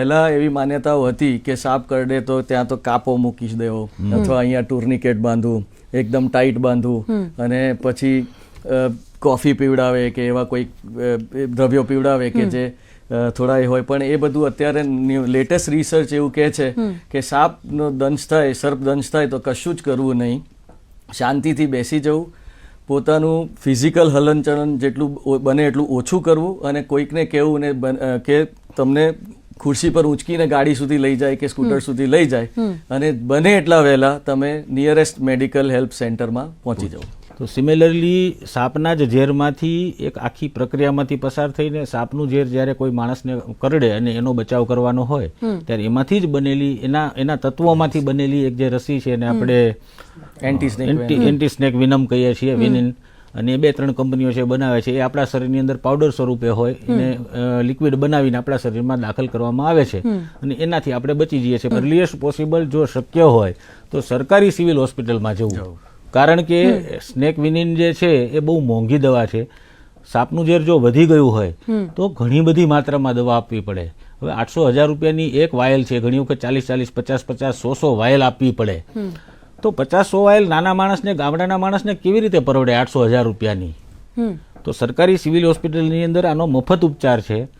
પહેલા એવી માન્યતાઓ હતી કે સાપ કરડે તો ત્યાં તો કાપો મૂકી જ દેવો. અથવા અહીંયા ટુર્નિકેટ બાંધવું એકદમ ટાઈટ બાંધવું. અને પછી કોફી પીવડાવે કે એવા કોઈ દ્રવ્યો પીવડાવે કે જે થોડા એ હોય. પણ એ બધું અત્યારે લેટેસ્ટ રિસર્ચ એવું કહે છે કે સાપનો દંશ થાય સર્પ દંશ થાય તો કશું જ કરવું નહીં. શાંતિથી બેસી જવું. પોતાનું ફિઝિકલ હલનચલન જેટલું બને એટલું ઓછું કરવું અને કોઈકને કહેવું ને કે તમને ખુરશી પર ઊંચકીને ગાડી સુધી લઈ જાય કે સ્કૂટર સુધી લઈ જાય અને બને એટલા વહેલા તમે નિયરેસ્ટ મેડિકલ હેલ્પ સેન્ટરમાં પહોંચી જાઓ. તો સિમિલરલી સાપના જ ઝેરમાંથી એક આખી પ્રક્રિયામાંથી પસાર થઈને સાપનું ઝેર જ્યારે કોઈ માણસને કરડે અને એનો બચાવ કરવાનો હોય ત્યારે એમાંથી જ બનેલી એના એના તત્વોમાંથી બનેલી એક જે રસી છે એને આપણે anti snake anti anti snake venom કહીએ છીએ વિનિન અને એ બે ત્રણ કંપનીઓ છે બનાવે છે. એ આપણા શરીરની અંદર પાવડર સ્વરૂપે હોય એને લિક્વિડ બનાવીને આપણા શરીરમાં દાખલ કરવામાં આવે છે. અને એનાથી આપણે બચી જઈએ છીએ. અર્લીએસ્ટ પોસિબલ જો શક્ય હોય તો સરકારી સિવિલ હોસ્પિટલમાં જવું. કારણ કે સ્નેક વિનિન જે છે એ બહુ મોંઘી દવા છે. સાપનું ઝેર જો વધી ગયું હોય તો ઘણી બધી માત્રામાં દવા આપવી પડે. હવે આઠસો હજાર રૂપિયાની એક વાયલ છે. ઘણી વખત ચાલીસ ચાલીસ પચાસ પચાસ સો સો વાયલ આપવી પડે. તો પચાસ સો વાયલ નાના માણસને ગામડાના માણસને કેવી રીતે પરવડે આઠસો હજાર રૂપિયાની? તો સરકારી સિવિલ હોસ્પિટલની અંદર આનો મફત ઉપચાર છે.